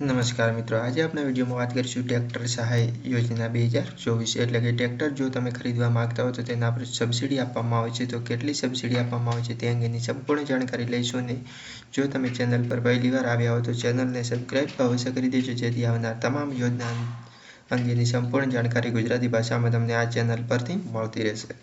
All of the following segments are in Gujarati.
નમસ્કાર મિત્રો. આજે આપણા વિડીયોમાં વાત કરીશું ટ્રેક્ટર સહાય યોજના બે હજાર ચોવીસ. એટલે કે ટ્રેક્ટર જો તમે ખરીદવા માંગતા હો તો તેના પર સબસિડી આપવામાં આવે છે. તો કેટલી સબસિડી આપવામાં આવે છે તે અંગેની સંપૂર્ણ જાણકારી લઈશું ને જો તમે ચેનલ પર પહેલી વાર આવ્યા હો તો ચેનલને સબસ્ક્રાઈબ અવશ્ય કરી દેજો. જેથી આવનાર તમામ યોજના અંગેની સંપૂર્ણ જાણકારી ગુજરાતી ભાષામાં તમને આ ચેનલ પરથી મળતી રહેશે.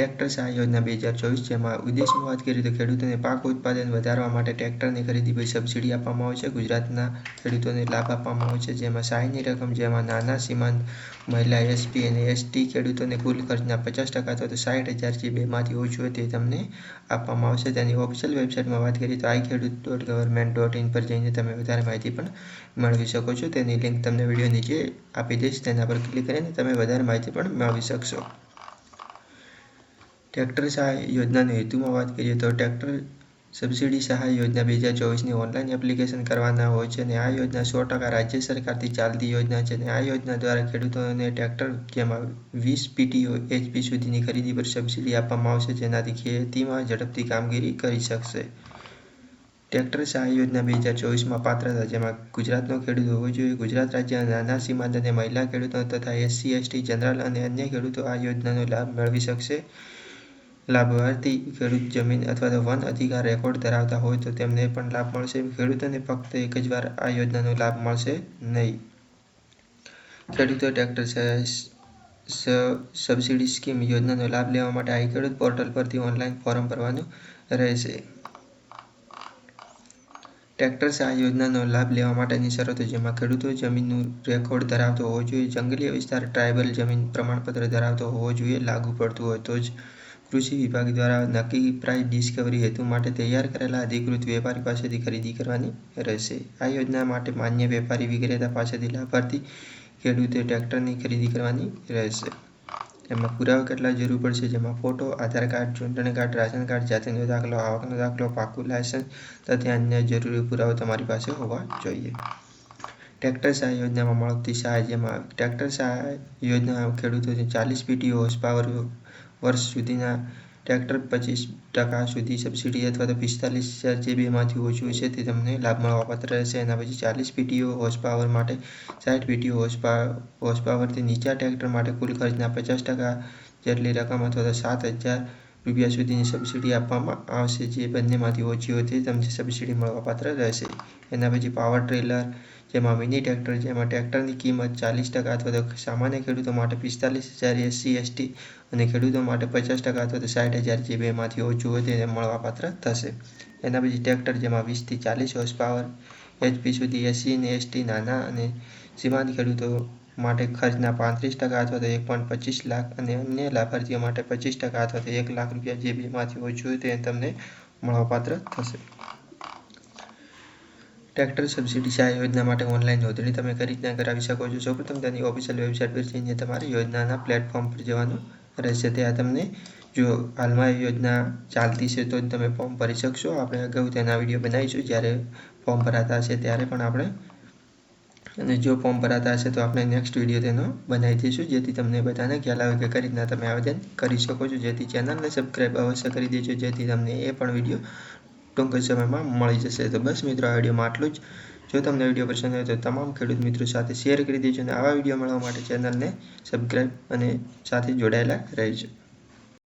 ટ્રેક્ટર સહાય યોજના બે હજાર ચોવીસ જેમાં વિદેશમાં વાત કરીએ તો ખેડૂતોને પાક ઉત્પાદન વધારવા માટે ટ્રેક્ટરની ખરીદી પર સબસિડી આપવામાં આવે છે. ગુજરાતના ખેડૂતોને લાભ આપવામાં આવે છે. જેમાં સહાયની રકમ જેમાં નાના, સીમાંત મહિલા એસપી અને એસટી ખેડૂતોને કુલ ખર્ચના પચાસ ટકા અથવા તો સાઠ હજાર જે બેમાંથી ઓછું હોય તે તમને આપવામાં આવશે. તેની ઓફિશિયલ વેબસાઇટમાં વાત કરીએ તો આઈ ખેડૂત ડોટ ગવર્મેન્ટ ડોટ ઇન પર જઈને તમે વધારે માહિતી પણ મેળવી શકો છો. તેની લિંક તમને વીડિયો નીચે આપી દઈશ. તેના પર ક્લિક કરીને તમે વધારે માહિતી પણ મેળવી શકશો. ટ્રેક્ટર સહાય યોજનાનો હેતુમાં વાત કરીએ તો ટ્રેક્ટર સબસિડી સહાય યોજના બે હજાર ચોવીસની ઓનલાઈન એપ્લિકેશન કરવાના હોય છે અને આ યોજના સો ટકા રાજ્ય સરકારથી ચાલતી યોજના છે અને આ યોજના દ્વારા ખેડૂતોને ટ્રેક્ટર જેમાં વીસ પીટીઓ એચપી સુધીની ખરીદી પર સબસિડી આપવામાં આવશે, જેનાથી ખેતીમાં ઝડપથી કામગીરી કરી શકશે. ટ્રેક્ટર સહાય યોજના બે હજાર ચોવીસમાં પાત્રતા જેમાં ગુજરાતનો ખેડૂત હોવો જોઈએ. ગુજરાત રાજ્યના નાના સીમાંત અને મહિલા ખેડૂતો તથા એસસી, એસટી, જનરલ અને અન્ય ખેડૂતો આ યોજનાનો લાભ મેળવી શકશે. લાભાર્થી ખેડૂત જમીન અથવા તો વન અધિકાર રેકોર્ડ ધરાવતા હોય તો તેમને પણ લાભ મળશે. ખેડૂતોને ફક્ત એક જ વાર આ યોજનાનો લાભ મળશે નહીં. ખેડૂતો ટ્રેક્ટર સબસિડી સ્કીમ યોજનાનો લાભ લેવા માટે આ ખેડૂત પોર્ટલ પરથી ઓનલાઈન ફોર્મ ભરવાનું રહેશે. ટ્રેક્ટર્સ આ યોજનાનો લાભ લેવા માટેની શરતો જેમાં ખેડૂતો જમીનનું રેકોર્ડ ધરાવતો હોવો જોઈએ જંગલી વિસ્તાર ટ્રાયબલ જમીન પ્રમાણપત્ર ધરાવતો હોવો જોઈએ, લાગુ પડતું હોય તો જ કૃષિ વિભાગ દ્વારા નક્કી પ્રાઇસ ડિસ્કવરી હેતુ માટે તૈયાર કરેલા અધિકૃત વેપારી પાસેથી ખરીદી કરવાની રહેશે. આ યોજના માટે માન્ય વેપારી વિક્રેતા પાસેથી લાભાર્થી ખેડૂતે ટ્રેક્ટરની ખરીદી કરવાની રહેશે. એમાં પુરાવા કેટલા જરૂર પડશે, જેમાં ફોટો, આધાર કાર્ડ, ચૂંટણી કાર્ડ, રાશન કાર્ડ, જાતિનો દાખલો, આવકનો દાખલો, પાકું લાયસન્સ તથા અન્ય જરૂરી પુરાવો તમારી પાસે હોવા જોઈએ. ટ્રેક્ટર સહાય યોજનામાં મળતી સહાય જેમાં ટ્રેક્ટર સહાય યોજના ખેડૂતોને ચાલીસ પીટીઓ હોર્સ પાવર વર્ષ સુધીના ટ્રેક્ટર પચીસ ટકા સુધી સબસિડી અથવા તો પિસ્તાલીસ હજાર જે બેમાંથી ઓછું છે તે તમને લાભ મળવાપાત્ર રહેશે. એના પછી ચાલીસ પીટીઓ હોર્સ પાવર માટે, સાઠ પીટીઓ હોર્સ હોર્સ પાવરથી નીચા ટ્રેક્ટર માટે કુલ ખર્ચના પચાસ ટકા જેટલી રકમ અથવા તો સાત હજાર રૂપિયા સુધીની સબસિડી આપવામાં આવશે. જે બંનેમાંથી ઓછી હોય તે તમને સબસિડી મળવાપાત્ર રહેશે. એના પછી પાવર ટ્રેલર જેમાં મિની ટ્રેક્ટર જેમાં ટ્રેક્ટરની કિંમત ચાલીસ ટકા અથવા તો સામાન્ય ખેડૂતો માટે પિસ્તાલીસ હજાર, એસસી, એસટી અને ખેડૂતો માટે પચાસ ટકા અથવા તો સાઠ હજાર જે બેમાંથી ઓછું હોય તેને મળવાપાત્ર થશે. એના પછી ટ્રેક્ટર જેમાં વીસથી ચાલીસ હોર્સ પાવર એચપી સુધી એસસી અને એસટી નાના અને સીમાંત ખેડૂતો માટે ખર્ચના પાંત્રીસ ટકા અથવા તો એક પોઈન્ટ પચીસ લાખ અને અન્ય લાભાર્થીઓ માટે પચીસ ટકા અથવા તો એક લાખ રૂપિયા જે બેમાંથી ઓછું તે તમને મળવાપાત્ર થશે. ટ્રેક્ટર સબસિડી સહાય યોજના માટે ઓનલાઈન નોંધણી તમે કરી રીતના કરાવી શકો છો? સૌપ્રથમ તેની ઓફિશિયલ વેબસાઇટ પર જઈને તમારે યોજનાના પ્લેટફોર્મ પર જવાનું રહેશે. ત્યાં તમને જો હાલમાં યોજના ચાલતી છે તો જ તમે ફોર્મ ભરી શકશો. આપણે અગાઉ તેના વીડિયો બનાવીશું. જ્યારે ફોર્મ ભરાતા હશે ત્યારે પણ આપણે અને જો ફોર્મ ભરાતા હશે તો આપણે નેક્સ્ટ વીડિયો તેનો બનાવી દઈશું. જેથી તમને બધાને ખ્યાલ આવે કે કઈ રીતના તમે આવેદન કરી શકો છો. જેથી ચેનલને સબસ્ક્રાઈબ અવશ્ય કરી દેજો. જેથી તમને એ પણ વીડિયો ટૂંક સમયમાં મળી જશે. તો બસ મિત્રો, આ વિડીયોમાં આટલું જ. જો તમને વીડિયો પસંદ આવે તો તમામ ખેડૂત મિત્રો સાથે શેર કરી દેજો અને આવા વીડિયો મળવા માટે ચેનલને સબસ્ક્રાઈબ અને સાથે જોડાયેલા રહેજો.